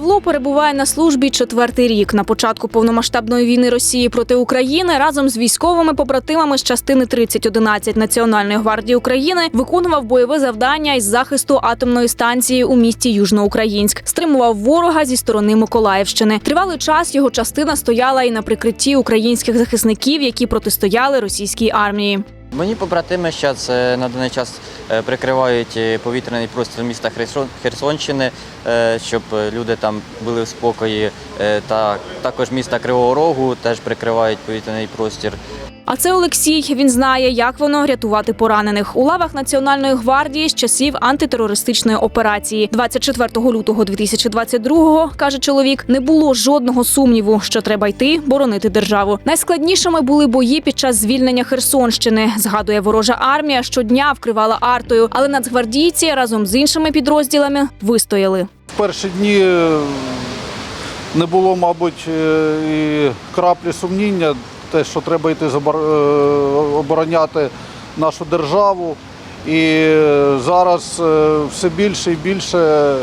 Павло перебуває на службі четвертий рік. На початку повномасштабної війни Росії проти України разом з військовими побратимами з частини 3011 Національної гвардії України виконував бойове завдання із захисту атомної станції у місті Южноукраїнськ. Стримував ворога зі сторони Миколаївщини. Тривалий час його частина стояла і на прикритті українських захисників, які протистояли російській армії. Мені побратими зараз на даний час е, прикривають е, повітряний простір міста Херсонщини, е, щоб люди там були в спокої. Та також міста Кривого Рогу теж прикривають повітряний простір. А це Олексій. Він знає, як воно рятувати поранених у лавах Національної гвардії з часів антитерористичної операції. 24 лютого 2022-го, каже чоловік, не було жодного сумніву, що треба йти боронити державу. Найскладнішими були бої під час звільнення Херсонщини. Згадує ворожа армія, щодня вкривала артою, але нацгвардійці разом з іншими підрозділами вистояли. В перші дні е, не було, мабуть, е, і краплі сумніння, те, що треба йти е, обороняти нашу державу. І зараз е, все більше і більше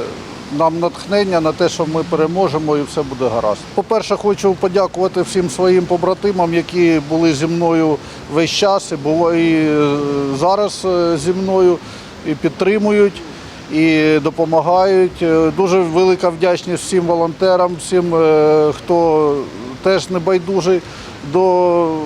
нам натхнення на те, що ми переможемо і все буде гаразд. По-перше, хочу подякувати всім своїм побратимам, які були зі мною весь час і і е, зараз зі мною і підтримують і допомагають. Дуже велика вдячність всім волонтерам, всім, хто теж не байдужий до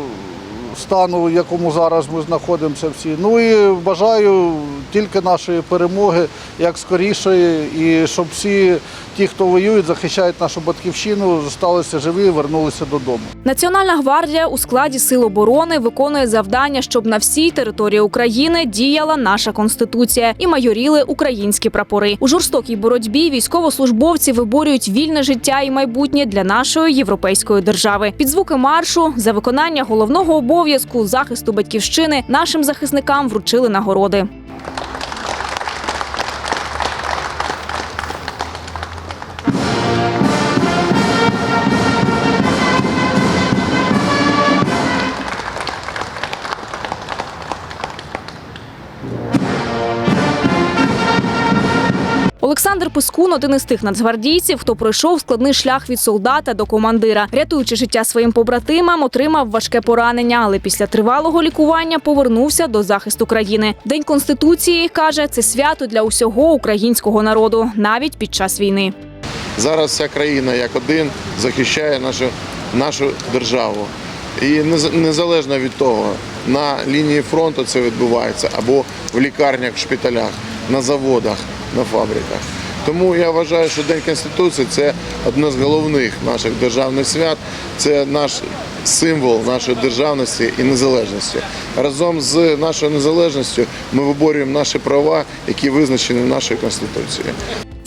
стану, в якому зараз ми знаходимося всі. Ну і бажаю тільки нашої перемоги як скорішої, і щоб всі ті, хто воюють, захищають нашу батьківщину, залишилися живі і вернулися додому. Національна гвардія у складі сил оборони виконує завдання, щоб на всій території України діяла наша конституція і майоріли українські прапори. У жорстокій боротьбі військовослужбовці виборюють вільне життя і майбутнє для нашої європейської держави. Під звуки маршу за виконання головного обов'язку захисту батьківщини нашим захисникам вручили нагороди. Олександр Пискун один із тих нацгвардійців, хто пройшов складний шлях від солдата до командира. Рятуючи життя своїм побратимам, отримав важке поранення, але після тривалого лікування повернувся до захисту країни. День конституції каже, це свято для усього українського народу, навіть під час війни. Зараз вся країна як один захищає нашу, нашу державу. І нез- незалежно від того, на лінії фронту це відбувається або в лікарнях, в шпиталях, на заводах, на фабриках. Тому я вважаю, що День Конституції це одне з головних наших державних свят, це наш символ нашої державності і незалежності. Разом з нашою незалежністю ми виборюємо наші права, які визначені нашою Конституцією.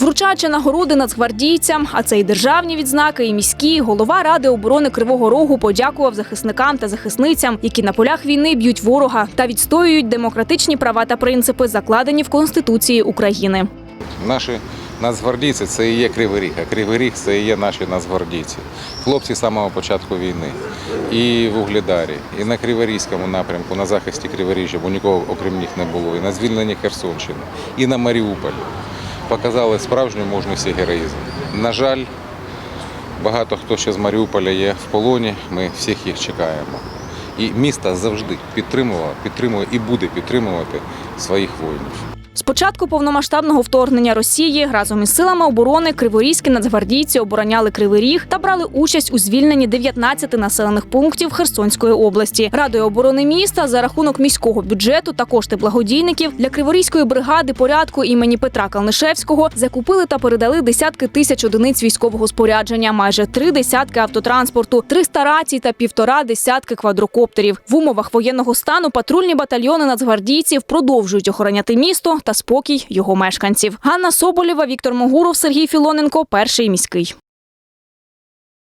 Вручаючи нагороди нацгвардійцям, а це і державні відзнаки, і міські, голова ради оборони Кривого Рогу подякував захисникам та захисницям, які на полях війни б'ють ворога та відстоюють демократичні права та принципи, закладені в Конституції України. Наші нацгвардійці це і є Кривий Ріг, а Кривий Ріг це і є наші нацгвардійці. Хлопці з самого початку війни. І в Угледарі, і на Криворізькому напрямку, на захисті Криворіжжя, бо нікого окрім них не було, і на звільненні Херсонщини, і на Маріуполі. Показали справжню мужність і героїзм. На жаль, багато хто ще з Маріуполя є в полоні, ми всіх їх чекаємо. І місто завжди підтримувало, підтримує і буде підтримувати своїх воїнів. З початку повномасштабного вторгнення Росії разом із силами оборони криворізькі нацгвардійці обороняли Кривий Ріг та брали участь у звільненні 19 населених пунктів Херсонської області. Радою оборони міста за рахунок міського бюджету та кошти благодійників для Криворізької бригади порядку імені Петра Калнишевського закупили та передали десятки тисяч одиниць військового спорядження, майже три десятки автотранспорту, 300 рацій та півтора десятки квадрокоптерів. В умовах воєнного стану патрульні батальйони нацгвардійців продовжують охороняти місто та спокій його мешканців. Ганна Соболєва, Віктор Могуров, Сергій Філоненко, перший міський.